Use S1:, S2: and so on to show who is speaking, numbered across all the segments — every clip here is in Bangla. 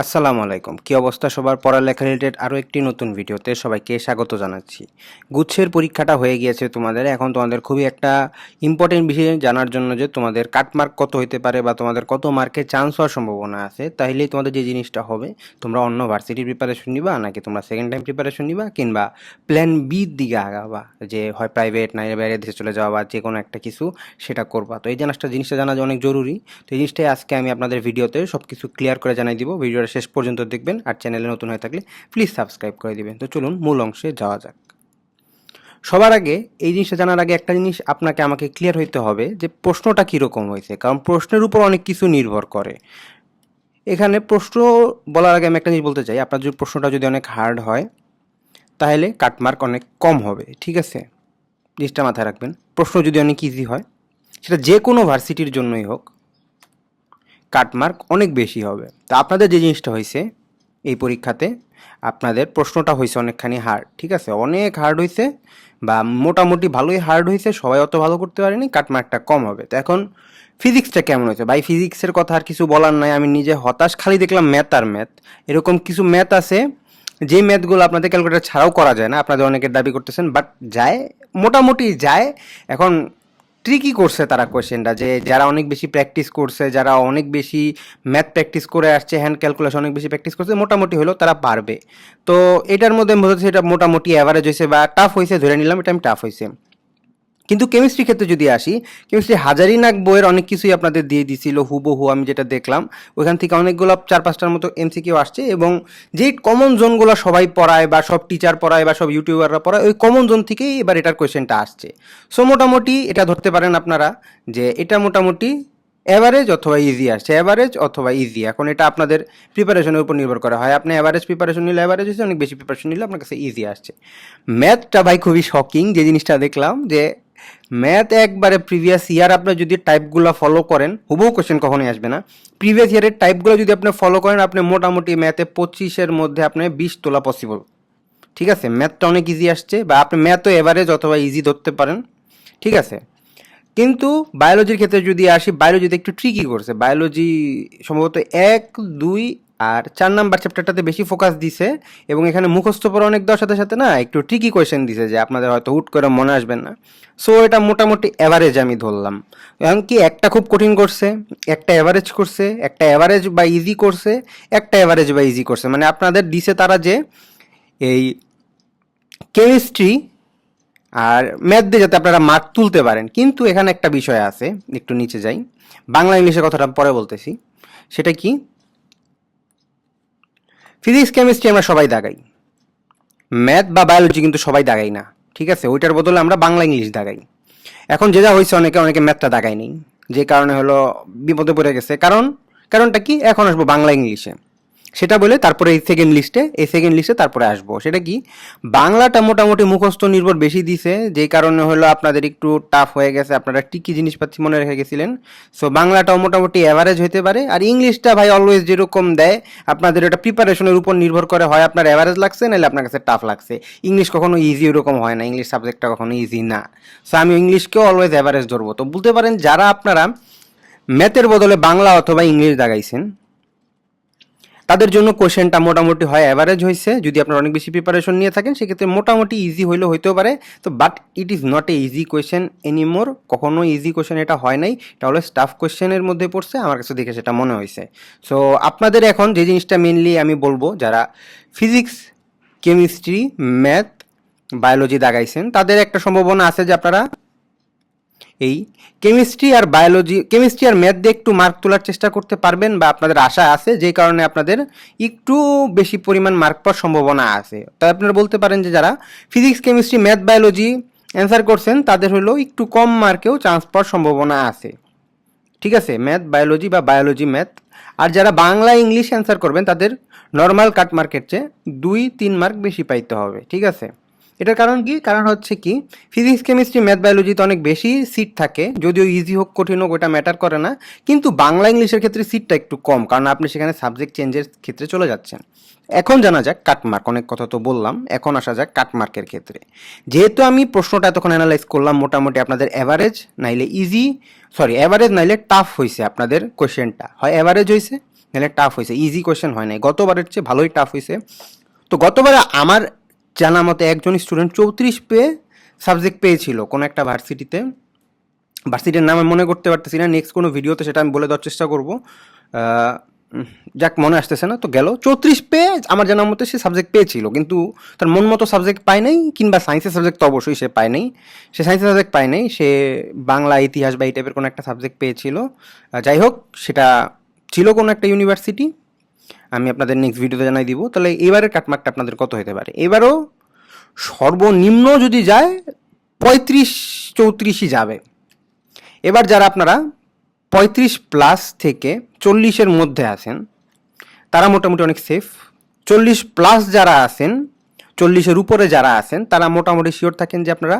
S1: আসসালামু আলাইকুম। কি অবস্থা সবার? পড়ালেখা রিলেটেড আরও একটি নতুন ভিডিওতে সবাইকে স্বাগত জানাচ্ছি। গুচ্ছের পরীক্ষাটা হয়ে গিয়েছে তোমাদের। এখন তোমাদের খুবই একটা ইম্পর্টেন্ট বিষয় জানার জন্য যে তোমাদের কাটমার্ক কত হতে পারে বা তোমাদের কত মার্কে চান্স হওয়ার সম্ভাবনা আছে। তাইলেই তোমাদের যে জিনিসটা হবে, তোমরা অন্য ভার্সিটির প্রিপারেশন নিবা নাকি তোমরা সেকেন্ড টাইম প্রিপারেশন নিবা কিংবা প্ল্যান বির দিকে আগাবা, যে হয় প্রাইভেট না বাইরে দেশে চলে যাওয়া বা যে কোনো একটা কিছু সেটা করবা। তো এই জিনিসটা জিনিসটা জানা অনেক জরুরি। তো এই জিনিসটাই আজকে আমি আপনাদের ভিডিওতে সব কিছু ক্লিয়ার করে জানাই দিব। ভিডিওটা শেষ পর্যন্ত দেখবেন আর চ্যানেলে নতুন হয়ে থাকলে প্লিজ সাবস্ক্রাইব করে দিবেন। তো চলুন মূল অংশে যাওয়া যাক। সবার আগে এই জিনিসটা জানার আগে একটা জিনিস আপনাকে আমাকে ক্লিয়ার হইতে হবে যে প্রশ্নটা কীরকম হয়েছে, কারণ প্রশ্নের উপর অনেক কিছু নির্ভর করে। এখানে প্রশ্ন বলার আগে আমি একটা জিনিস বলতে চাই, আপনার যদি প্রশ্নটা যদি অনেক হার্ড হয়, তাহলে কাটমার্ক অনেক কম হবে, ঠিক আছে? জিনিসটা মাথায় রাখবেন। প্রশ্ন যদি অনেক ইজি হয়, সেটা যে কোনো ভার্সিটির জন্যই হোক কাটমার্ক অনেক বেশি হবে। তো আপনাদের যে জিনিসটা হয়েছে এই পরীক্ষাতে, আপনাদের প্রশ্নটা হয়েছে অনেকখানি হার্ড ঠিক আছে? অনেক হার্ড হয়েছে বা মোটামুটি ভালোই হার্ড হয়েছে সবাই অত ভালো করতে পারেনি কাটমার্কটা কম হবে। তো এখন ফিজিক্সটা কেমন হয়েছে? ভাই ফিজিক্সের কথা আর কিছু বলার নাই, আমি নিজে হতাশ, খালি দেখলাম ম্যাথ আর ম্যাথ এরকম কিছু ম্যাথ আছে যে ম্যাথগুলো আপনাদের ক্যালকুলেটার ছাড়াও করা যায় না, আপনাদের অনেকের দাবি করতেছেন বাট যায়, মোটামুটি যায়। এখন ট্রিকি করছে তারা কোয়েশ্চেনটা যে যারা অনেক বেশি প্র্যাকটিস করছে, যারা অনেক বেশি ম্যাথ প্র্যাকটিস করে আসছে হ্যান্ড ক্যালকুলেশন অনেক বেশি প্র্যাকটিস করছে, মোটামুটি হলেও তারা পারবে। তো এটার মধ্যে সেটা মোটামুটি অ্যাভারেজ হয়েছে বা টাফ হয়েছে, ধরে নিলাম এটা আমি টাফ হয়েছে। কিন্তু কেমিস্ট্রি ক্ষেত্রে যদি আসি কেমিস্ট্রি হাজারি নাক বইয়ের অনেক কিছুই আপনাদের দিয়ে দিছিল, হুবহু আমি যেটা দেখলাম। ওইখান থেকে অনেকগুলো চার পাঁচটার মতো এমসিকিউ আসছে এবং যেই কমন জোনগুলো সবাই পড়ায় বা সব টিচার পড়ায় বা সব ইউটিউবাররা পড়ায়, ওই কমন জোন থেকেই এবার এটার কোয়েশ্চেনটা আসছে। সো মোটামুটি এটা ধরতে পারেন আপনারা যে এটা মোটামুটি অ্যাভারেজ অথবা ইজি আসছে। অ্যাভারেজ অথবা ইজি এখন এটা আপনাদের প্রিপারেশনের উপর নির্ভর করা। হয় আপনি অ্যাভারেজ প্রিপারেশন নিলে অ্যাভারেজ হচ্ছে অনেক বেশি প্রিপারেশন নিলে আপনার কাছে ইজি আসছে। ম্যাথটা ভাই খুবই শকিং যে জিনিসটা দেখলাম যে ম্যাথ একবারে প্রিভিয়াস ইয়ার আপনি যদি টাইপগুলো ফলো করেন, হুবহু কোশ্চেন কখনোই আসবে না। প্রিভিয়াস ইয়ারের টাইপগুলো যদি আপনি ফলো করেন, আপনি মোটামুটি ম্যাথে পঁচিশের মধ্যে আপনি বিশ তোলা পসিবল ঠিক আছে? ম্যাথটা অনেক ইজি আসছে বা আপনি ম্যাথও এভারেজ অথবা ইজি ধরতে পারেন। ঠিক আছে? কিন্তু বায়োলজির ক্ষেত্রে যদি আসি বায়োলজিতে একটু ট্রিকি করছে। বায়োলজি সম্ভবত এক, দুই আর চার নাম্বার চ্যাপ্টারটাতে বেশি ফোকাস দিছে এবং এখানে মুখস্থ পড়া অনেক দেওয়ার সাথে সাথে না একটু ট্রিকি কোয়েশ্চেন দিছে যে আপনাদের হয়তো হুট করে মনে আসবেন না। সো এটা মোটামুটি অ্যাভারেজ আমি ধরলাম। এখন কি একটা খুব কঠিন করছে, একটা অ্যাভারেজ করছে, একটা অ্যাভারেজ বা ইজি করছে, একটা অ্যাভারেজ বা ইজি করছে। মানে আপনাদের দিছে তারা যে এই কেমিস্ট্রি আর ম্যাথ দিয়ে যাতে আপনারা মার্ক তুলতে পারেন। কিন্তু এখানে একটা বিষয় আছে, একটু নিচে যাই। বাংলা ইংলিশের কথাটা পরে বলতেছি। সেটা কি? ফিজিক্স, কেমিস্ট্রি আমরা সবাই দাগাই। ম্যাথ বা বায়োলজি কিন্তু সবাই দাগাই না, ঠিক আছে? ওইটার বদলে আমরা বাংলা, ইংলিশ দাগাই। এখন যে যা হয়েছে, অনেকে অনেকে ম্যাথটা দাগাই নেই যে কারণে হলো বিপদে পড়ে গেছে। কারণ, কারণটা কি? এখন আসব বাংলা, ইংলিশে। সেটা বলে তারপরে এই সেকেন্ড লিস্টে এই সেকেন্ড লিস্টে তারপরে আসব। সেটা কি? বাংলাটা মোটামুটি মুখস্থ নির্ভর বেশি দিছে যেই কারণে হলো আপনাদের একটু টাফ হয়ে গেছে, আপনারা টিকি জিনিসপাতি মনে রেখে গেছিলেন? সো বাংলাটাও মোটামুটি অ্যাভারেজ হতে পারে। আর ইংলিশটা ভাই অলওয়েজ যেরকম দেয়, আপনাদের এটা প্রিপারেশনের উপর নির্ভর করে হয় আপনার অ্যাভারেজ লাগছে, নাহলে আপনার কাছে টাফ লাগছে। ইংলিশ কখনো ইজি ওরকম হয় না ইংলিশ সাবজেক্টটা কখনো ইজি না। সো আমি ইংলিশকেও অলওয়েজ অ্যাভারেজ ধরবো। তো বলতে পারেন, যারা আপনারা ম্যাথের বদলে বাংলা অথবা ইংলিশ দাগাইছেন তাদের জন্য কোশ্চেনটা মোটামুটি হয় অ্যাভারেজ হয়েছে। যদি আপনারা অনেক বেশি প্রিপারেশন নিয়ে থাকেন, সেক্ষেত্রে মোটামুটি ইজি হইলেও হইতেও পারে। তো but it is not a easy question anymore কখনো ইজি কোয়েশ্চেন এটা হয় নাই। এটা হলো স্টাফ কোয়েশ্চেনের মধ্যে পড়ছে। আমার কাছে দেখে সেটা মনে হয়েছে। সো আপনাদের এখন যে জিনিসটা মেনলি আমি বলব, যারা ফিজিক্স কেমিস্ট্রি ম্যাথ বায়োলজি দাগাইছেন, তাদের একটা সম্ভাবনা আছে যে আপনারা এই কেমিস্ট্রি আর বায়োলজি, কেমিস্ট্রি আর ম্যাথ দিয়ে একটু মার্ক তোলার চেষ্টা করতে পারবেন বা আপনাদের আশা আছে, যে কারণে আপনাদের একটু বেশি পরিমাণ মার্ক পাওয়ার সম্ভাবনা আছে। তাই আপনারা বলতে পারেন যে যারা physics chemistry math biology answer করছেন, তাদের হলো একটু কম মার্কেও চান্স পাওয়ার সম্ভাবনা আছে। ঠিক আছে? ম্যাথ বায়োলজি বা বায়োলজি ম্যাথ আর যারা বাংলা ইংলিশ অ্যান্সার করবেন, তাদের নর্মাল কাট মার্কের চেয়ে দুই, তিন মার্ক বেশি পাইতে হবে। ঠিক আছে? এটার কারণ কি? কারণ হচ্ছে কি ফিজিক্স কেমিস্ট্রি ম্যাথ বায়োলজিতে অনেক বেশি সিট থাকে, যদিও ইজি হোক, কঠিন হোক, ওটা ম্যাটার করে না। কিন্তু বাংলা ইংলিশের ক্ষেত্রে সিটটা একটু কম, কারণ আপনি সেখানে সাবজেক্ট চেঞ্জের ক্ষেত্রে চলে যাচ্ছেন। এখন জানা যাক কাটমার্ক অনেক কথা তো বললাম, এখন আসা যাক কাটমার্কের ক্ষেত্রে। যেহেতু আমি প্রশ্নটা এতক্ষণ অ্যানালাইজ করলাম, মোটামুটি আপনাদের অ্যাভারেজ নাইলে ইজি সরি অ্যাভারেজ নাইলে টাফ হয়েছে আপনাদের কোয়েশ্চেনটা হয় অ্যাভারেজ হয়েছে নাহলে টাফ হয়েছে ইজি কোয়েশ্চেন হয় নাই। গতবারের চেয়ে ভালোই টাফ হয়েছে তো গতবারে আমার জানা মতে একজন স্টুডেন্ট চৌত্রিশ পেয়ে সাবজেক্ট পেয়েছিল কোনো একটা ভার্সিটিতে ভার্সিটির নাম আমি মনে করতে পারতেছি না নেক্সট কোনো ভিডিওতে সেটা আমি বলে দেওয়ার চেষ্টা করব। যাক, মনে আসতেছে না, তো গেল। চৌত্রিশ পেয়ে আমার জানার মতে সে সাবজেক্ট পেয়েছিল, কিন্তু তার মন মতো সাবজেক্ট পায় নাই, কিংবা সায়েন্সের সাবজেক্ট তো অবশ্যই সে পায় নাই। সে সায়েন্সের সাবজেক্ট পায় নাই, সে বাংলা, ইতিহাস বা এই টাইপের কোনো একটা সাবজেক্ট পেয়েছিল। যাই হোক, সেটা ছিল কোনো একটা ইউনিভার্সিটি আমি আপনাদের নেক্সট ভিডিওতে জানাই দিব। তাহলে এবারের কাটমার্কটা আপনাদের কত হতে পারে? এবারও সর্বনিম্ন যদি যায়, পঁয়ত্রিশ চৌত্রিশই যাবে। এবার যারা আপনারা পঁয়ত্রিশ প্লাস থেকে চল্লিশের মধ্যে আছেন, তারা মোটামুটি অনেক সেফ চল্লিশ প্লাস যারা আছেন, চল্লিশের উপরে যারা আছেন, তারা মোটামুটি শিওর থাকেন যে আপনারা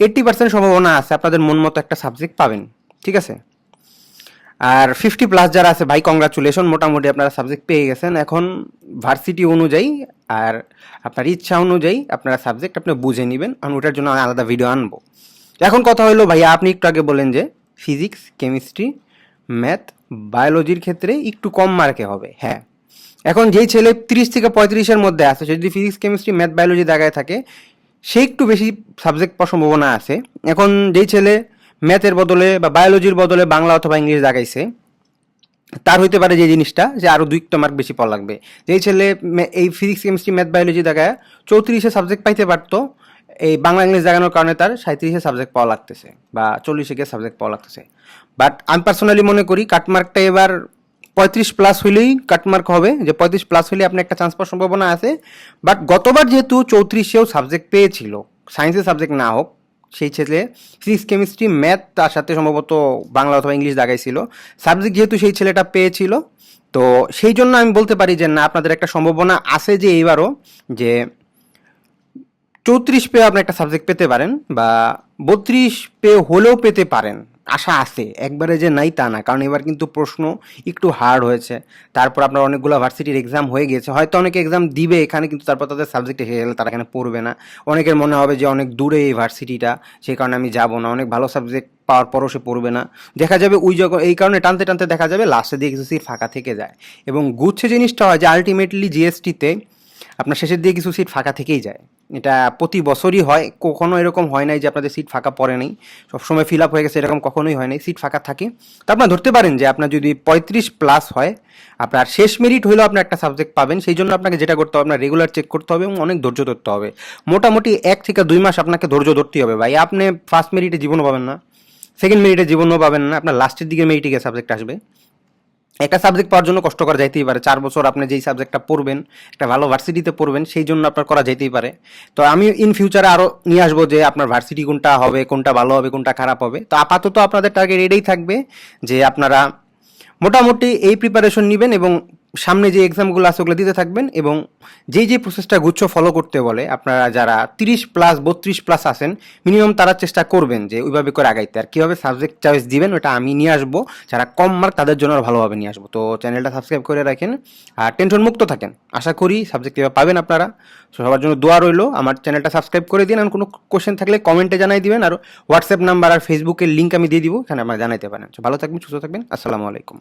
S1: এইট্টি পার্সেন্ট সম্ভাবনা আছে, আপনাদের মন মতো একটা সাবজেক্ট পাবেন। ঠিক আছে? আর ফিফটি প্লাস যারা আছে, ভাই কংগ্রাচুলেশন মোটামুটি আপনারা সাবজেক্ট পেয়ে গেছেন। এখন ভার্সিটি অনুযায়ী আর আপনার ইচ্ছা অনুযায়ী আপনারা সাবজেক্ট আপনি বুঝে নেবেন। আমি ওটার জন্য আলাদা ভিডিও আনব। এখন কথা হলো ভাইয়া আপনি একটু আগে বলেন যে ফিজিক্স কেমিস্ট্রি ম্যাথ বায়োলজির ক্ষেত্রে একটু কম মার্কে হবে। হ্যাঁ। এখন যেই ছেলে তিরিশ থেকে পঁয়ত্রিশের মধ্যে আছে, সে যদি ফিজিক্স কেমিস্ট্রি ম্যাথ বায়োলজি জায়গায় থাকে, সে একটু বেশি সাবজেক্ট পাওয়ার সম্ভাবনা আছে। এখন যেই ছেলে ম্যাথের বদলে বা বায়োলজির বদলে বাংলা অথবা ইংলিশ জাগাইছে তার হইতে পারে যে জিনিসটা যে আরও দুই মার্ক বেশি পাওয়া লাগবে। যেই ছেলে এই ফিজিক্স কেমিস্ট্রি ম্যাথ বায়োলজি জায়গায় চৌত্রিশে সাবজেক্ট পাইতে পারতো, এই বাংলা ইংলিশ দেখানোর কারণে তার সাঁত্রিশে সাবজেক্ট পাওয়া লাগতেছে বা চল্লিশে গিয়ে সাবজেক্ট পাওয়া লাগতেছে। বাট আমি পার্সোনালি মনে করি কাটমার্কটা এবার পঁয়ত্রিশ প্লাস হইলেই কাটমার্ক হবে। যে পঁয়ত্রিশ প্লাস হলে আপনি একটা চান্স পাওয়ার সম্ভাবনা আছে। বাট গতবার যেহেতু চৌত্রিশেও সাবজেক্ট পেয়েছিল সায়েন্সের সাবজেক্ট না হোক সেই ছেলে ফিজিক্স, কেমিস্ট্রি, ম্যাথ তার সাথে সম্ভবত বাংলা অথবা ইংলিশ দাগাইছিল। সাবজেক্ট যেহেতু সেই ছেলেটা পেয়েছিল, তো সেই জন্য আমি বলতে পারি যে না, আপনাদের একটা সম্ভাবনা আছে যে এইবারও যে চৌত্রিশ পেয়ে আপনি একটা সাবজেক্ট পেতে পারেন বা বত্রিশ পেয়ে হলেও পেতে পারেন। আশা আছে, একবারে যে নাই তা না। কারণ এবার কিন্তু প্রশ্ন একটু হার্ড হয়েছে। তারপর আপনার অনেকগুলো ভার্সিটির এক্সাম হয়ে গেছে হয়তো অনেকে এক্সাম দিবে এখানে, কিন্তু তারপর তাদের সাবজেক্ট এসে গেলে তারা এখানে পড়বে না। অনেকের মনে হবে যে অনেক দূরে এই ভার্সিটিটা সেই কারণে আমি যাব না। অনেক ভালো সাবজেক্ট পাওয়ার পরও সে পড়বে না। দেখা যাবে ওই যখন, এই কারণে টানতে টানতে দেখা যাবে লাস্টে দিয়ে কিছু সিট ফাঁকা থেকে যায়। এবং গুচ্ছে জিনিসটা হয় যে আলটিমেটলি জিএসটিতে আপনার শেষের দিয়ে কিছু সিট ফাঁকা থেকেই যায়। এটা প্রতি বছরই হয়। কখনো এরকম হয় নাই যে আপনাদের সিট ফাঁকা পড়ে নাই। সবসময় ফিল আপ হয়ে গেছে, এরকম কখনোই হয় নাই। সিট ফাঁকা থাকে। তো আপনার ধরতে পারেন যে আপনার যদি পঁয়ত্রিশ প্লাস হয়, আপনার শেষ মেরিট হলেও আপনি একটা সাবজেক্ট পাবেন। সেই জন্য আপনাকে যেটা করতে হবে, আপনার রেগুলার চেক করতে হবে এবং অনেক ধৈর্য ধরতে হবে। মোটামুটি এক থেকে দুই মাস আপনাকে ধৈর্য ধরতেই হবে। ভাই, আপনি ফার্স্ট মেরিটে জীবনও পাবেন না। সেকেন্ড মেরিটে জীবনও পাবেন না। আপনার লাস্টের দিকে মেরিটে গিয়ে সাবজেক্ট আসবে। একটা সাবজেক্ট পাওয়ার জন্য কষ্ট করা যাইতেই পারে। চার বছর আপনি যেই সাবজেক্টটা পড়বেন, একটা ভালো ভার্সিটিতে পড়বেন, সেই জন্য আপনার করা যাইতেই পারে। তো আমি ইন ফিউচারে আরও নিয়ে আসব যে আপনার ভার্সিটি কোনটা হবে, কোনটা ভালো হবে, কোনটা খারাপ হবে। তো আপাতত আপনাদের টার্গেট এটাই থাকবে যে আপনারা মোটামুটি এই প্রিপারেশন নেবেন এবং সামনে যে এক্সামগুলো আছে, ওগুলো দিতে থাকবেন এবং যেই যে প্রসেসটা গুচ্ছ ফলো করতে বলে, আপনারা যারা তিরিশ প্লাস বত্রিশ প্লাস আছেন মিনিমাম তারা চেষ্টা করবেন যে ওইভাবে করে আগাইতে। আর কীভাবে সাবজেক্ট চয়েস দিবেন, ওটা আমি নিয়ে আসব। যারা কম মার্ক তাদের জন্য আরও ভালোভাবে নিয়ে আসব। তো চ্যানেলটা সাবস্ক্রাইব করে রাখেন। আর টেনশন মুক্ত থাকেন। আশা করি সাবজেক্ট কীভাবে পাবেন আপনারা। সবার জন্য দোয়া রইল। আমার চ্যানেলটা সাবস্ক্রাইব করে দিন। আর কোনো কোশ্চেন থাকলে কমেন্টে জানাই দিবেন। আর হোয়াটসঅ্যাপ নাম্বার আর ফেসবুকের লিঙ্ক আমি দিয়ে দিব। এখানে আপনারা জানাইতে পারেন। ভালো থাকবেন, সুস্থ থাকবেন। আসসালামু আলাইকুম।